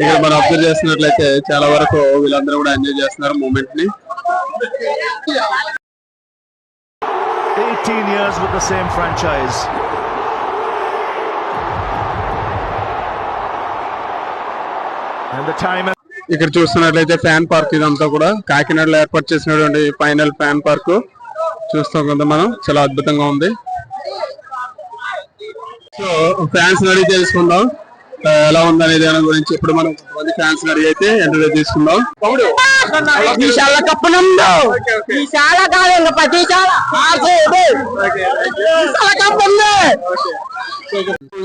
ఇక్కడ మనం అబ్జర్వ్ చేస్తున్నట్లయితే చాలా వరకు వీళ్ళందరూ కూడా ఎంజాయ్ చేస్తున్నారు మూమెంట్ని. 18 years with the same franchise. And the time ఇక్కడ చూస్తున్నట్లయితే ఫ్యాన్ పార్క్ ఇదంతా కూడా కాకినాడలో ఏర్పాటు చేసినటువంటి ఫైనల్ ఫ్యాన్ పార్క్ చూస్తాం కదా మనం చాలా అద్భుతంగా ఉంది. సో ఫ్యాన్స్ అడిగి తెలుసుకుందాం. ఎలా ఉందనే దాని గురించి ఇప్పుడు మనం కొంతమంది ఫ్యాన్స్ అడిగి అయితే ఇంటర్వ్యూ తీసుకుందాం. తమ్ముడు విశాల కప్పు నందు. విశాల కాదు ఇంకా ఉంది.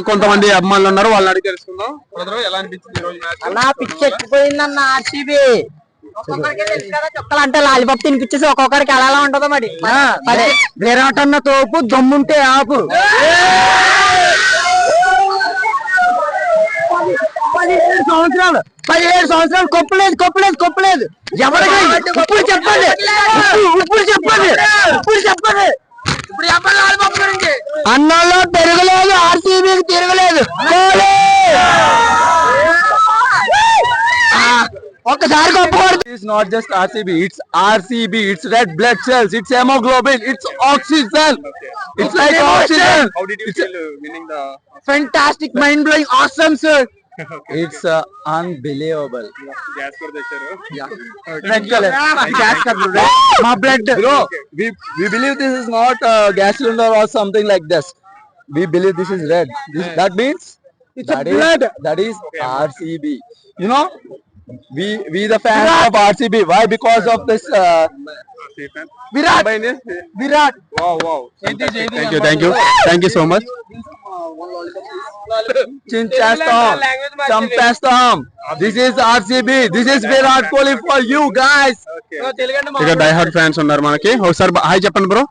కొంతమంది అభిమానులు ఉన్నారు వాళ్ళని అడిగి తెలుసుకుందాం. బ్రదర్ ఎలా అనిపించింది ఈ రోజు మ్యాచ్? అన్నా పిచ్చి ఎక్కిపోయిందన్న ఆర్సీబీ. అంటే లాలిపప్పు తినిపించేసి ఒక్కొక్కరికి ఎలా ఉంటుందో మరి. మరి విరాట్ అన్న తోపు దమ్ముంటే ఆపు. పదిహేడు సంవత్సరాలు పదిహేడు సంవత్సరాలు కొప్పలేదు కొప్పలేదు కొప్పలేదు. ఎవరికి? ఇప్పుడు చెప్పండి. ఇప్పుడు- ఇప్పుడు చెప్పండి. ఇప్పుడు చెప్పండి. అన్నంలో పెరగలేదు ఆర్సీబీకి తిరగలేదు ఒక్కసారి కొప్పకూడదు. It's not just RCB, it's RCB, it's red blood cells, it's hemoglobin, it's oxygen. It's like oxygen. How did you feel uh, winning the fantastic mind blowing awesome sir It's uh, unbelievable. gas కూడా తెచ్చారు Red color. Gas color. మా blood Bro, we, we believe this is not a gas cylinder or something like this. We believe this is red. This, that means It's a that is- blood. we we the fans of RCB. Why? Because of this. Uh, Virat Virat wow wow thank you thank you thank you so much Chinchastam, Champastam. This is RCB. This is Virat Kohli for you guys. ఇక diehard fans ఉన్నారు మనకి ఒకసారి hi చెప్పండి bro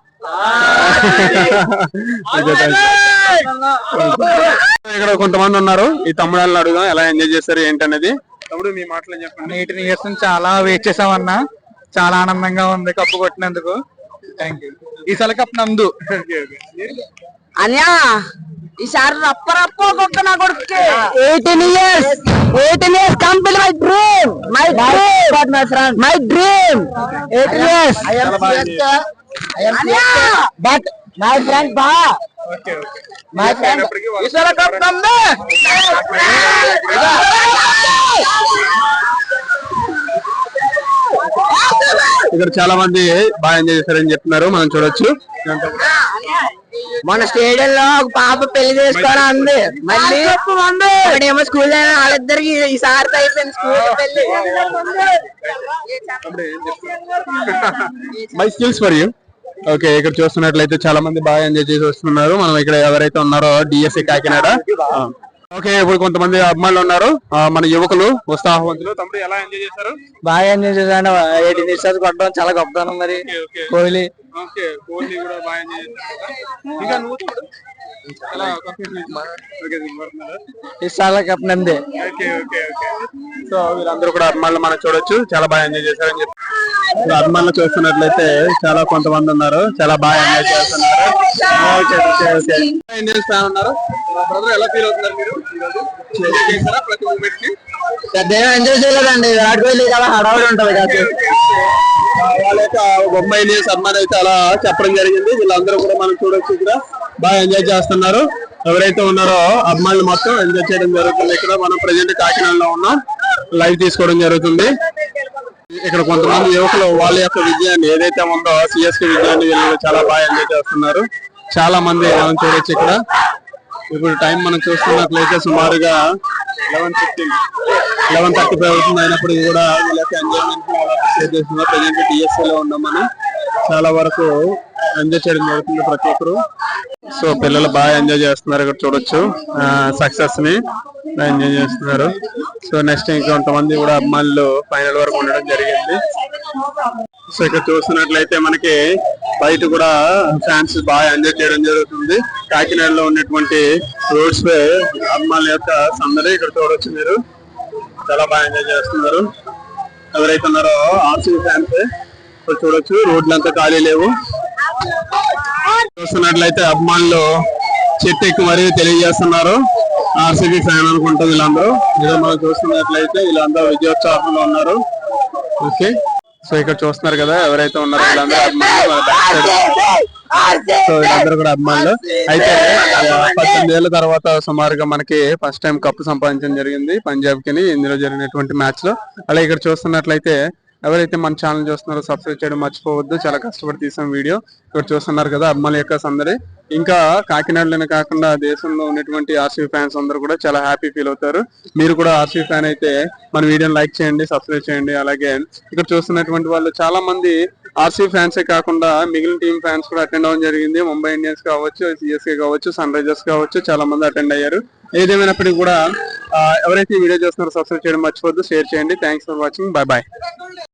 ఇక్కడ కొంతమంది ఉన్నారు ఈ తమ్ముడాలను అడుగుదాం ఎలా ఎంజాయ్ చేస్తారు ఏంటనేది తమ్ముడు మీ మాటలు చెప్పండి. ఎయిటీన్ ఇయర్స్ నుంచి చాలా వెయిట్ చేసామన్నా. చాలా ఆనందంగా ఉంది కప్పు కొట్టినందుకు. థ్యాంక్ యూ ఈసారి కప్ నందు. అన్యా ఈసారి రప్ప రప్ప ఒక్కొక్క నా కొడుకు eighteen years eighteen years complete my dream my dream my friend my dream eighteen years but my friend బా మై ఫ్రెండ్ ఈసారి కప్ నమ్మే ఇక్కడ చాలా మంది బాగా ఎంజాయ్ చేశారని చెప్తున్నారు. మనం చూడొచ్చు. మన స్టేడియం లో ఒక పాప పెళ్ళి చేసుకోవడం ఉంది మళ్ళీ ఒకడేమో స్కూల్ వాళ్ళిద్దరికి ఈసారి అయిపోయింది స్కూల్ పెళ్ళి. My skills for you okay ఇక్కడ చూస్తున్నట్లయితే చాలా మంది బాగా ఎంజాయ్ చేసి వస్తున్నారు. మనం ఇక్కడ ఎవరైతే ఉన్నారో డిఎస్సి కాకినాడ. ఓకే ఇప్పుడు కొంతమంది అభిమానులు ఉన్నారు. మన యువకులు ఉత్సాహవంతులు. తమ్ముడు ఎలా ఎంజాయ్ చేశారు? బాగా ఎంజాయ్ చేశాను. కొట్టడం చాలా గొప్పతనం మరి. కోహ్లీ. కూడా బాగా ఎంజాయ్ చేశారు ఇంకా నువ్వు కప్ నందే. ఓకే సో వీళ్ళందరూ కూడా అభిమానులు మనం చూడొచ్చు. చాలా బాగా ఎంజాయ్ చేశారని చెప్పి. అభిమానులు చూస్తున్నట్లయితే చాలా కొంతమంది ఉన్నారు. చాలా బాగా ఎంజాయ్ చేస్తున్నారు. Okay okay okay Indians fan ఉన్నారు బ్రదర్ ఎలా ఫీల్ అవుతున్నారు మీరు? ఈరోజు? ఎంజాయ్ ప్రతి మూమెంట్ చేయలేదండి. విరాట్ కోహ్లీ కదా హడావుడి ఉంటది కాదు వాళ్ళ యొక్క బొంబాయి ఇండియన్స్ అభిమాని అయితే అలా చెప్పడం జరిగింది. వీళ్ళందరూ కూడా మనం చూడొచ్చు ఇక్కడ. బాగా ఎంజాయ్ చేస్తున్నారు. ఎవరైతే ఉన్నారో అభిమానులు మొత్తం ఎంజాయ్ చేయడం జరుగుతుంది. ఇక్కడ మనం ప్రజెంట్ కాకినాడలో ఉన్నాం. లైవ్ తీసుకోవడం జరుగుతుంది. ఇక్కడ కొంతమంది యువకులు వాళ్ళ యొక్క విజయాన్ని ఏదైతే ఉందో సిఎస్కే విజయాన్ని వీళ్ళు చాలా బాగా ఎంజాయ్ చేస్తున్నారు. చాలా మంది మనం చూడొచ్చు ఇక్కడ. ఇప్పుడు టైం మనం చూస్తున్నట్లయితే సుమారుగా eleven fifteen eleven thirty five అవుతుంది. అయినప్పుడు కూడా ఎంజాయ్మెంట్ షేర్ చేస్తున్నారు ప్రజెంట్ డిఎస్సీ లో ఉన్నాం మనం చాలా వరకు ఎంజాయ్ చేయడం జరుగుతుంది ప్రతి ఒక్కరు. సో పిల్లలు బాగా ఎంజాయ్ చేస్తున్నారు ఇక్కడ చూడొచ్చు. సక్సెస్ని ఎంజాయ్ చేస్తున్నారు. సో నెక్స్ట్ ఇంకొంతమంది కూడా అమ్మాయిలు ఫైనల్ వరకు ఉండడం జరిగింది. సో ఇక్కడ చూస్తున్నట్లయితే మనకి బయట కూడా ఫ్యాన్స్ బాగా ఎంజాయ్ చేయడం జరుగుతుంది. కాకినాడలో ఉన్నటువంటి రోడ్స్ పై అమ్మాల యొక్క సందడి ఇక్కడ చూడొచ్చు మీరు. చాలా బాగా ఎంజాయ్ చేస్తున్నారు. ఎవరైతే ఉన్నారో ఆర్సీ ఫ్యాన్స్ ఇక్కడ చూడొచ్చు. రోడ్లంతా ఖాళీ లేవు. చూస్తున్నట్లయితే అభిమానులు చెట్టు ఎక్కి మరీ తెలియజేస్తున్నారు. ఆర్సీబీ ఫ్యాన్ అనుకుంటుంది వీళ్ళందరూ. ఇదో మనం చూస్తున్నట్లయితే వీళ్ళందరూ విజయోత్సాహంలో ఉన్నారు. ఓకే. సో ఇక్కడ చూస్తున్నారు కదా ఎవరైతే ఉన్నారో వీళ్ళందరూ అభిమానులు మన. సో వీళ్ళందరూ కూడా అభిమానులు. అయితే పద్దెనిమిది ఏళ్ళ తర్వాత సుమారుగా మనకి ఫస్ట్ టైం కప్పు సంపాదించడం జరిగింది. పంజాబ్కి ఇందులో జరిగినటువంటి మ్యాచ్లో. అలాగే ఇక్కడ చూస్తున్నట్లయితే ఎవరైతే మన ఛానల్ చూస్తున్నారో సబ్స్క్రైబ్ చేయడం మర్చిపోవద్దు. చాలా కష్టపడి తీసాం వీడియో. ఇక్కడ చూస్తున్నారు కదా అమ్మాయి యొక్క సందడి ఇంకా కాకినాడలోనే కాకుండా దేశంలో ఉన్నటువంటి ఆర్సీబీ ఫ్యాన్స్ అందరూ కూడా చాలా హ్యాపీ ఫీల్ అవుతారు. మీరు కూడా ఆర్సీబీ ఫ్యాన్ అయితే మన వీడియోని లైక్ చేయండి సబ్స్క్రైబ్ చేయండి. అలాగే ఇక్కడ చూస్తున్నటువంటి వాళ్ళు చాలా మంది ఆర్సీబీ ఫ్యాన్సే కాకుండా మిగిలిన టీం ఫ్యాన్స్ కూడా అటెండ్ అవ్వడం జరిగింది. ముంబై ఇండియన్స్ కావచ్చు సిఎస్కే కావచ్చు సన్ రైజర్స్ కావచ్చు చాలా మంది అటెండ్ అయ్యారు. ఏదేమైనప్పటికీ కూడా ఎవరైతే వీడియో చూస్తున్నారో సబ్స్క్రైబ్ చేయడం మర్చిపోద్దు షేర్ చేయండి. Thanks for watching bye bye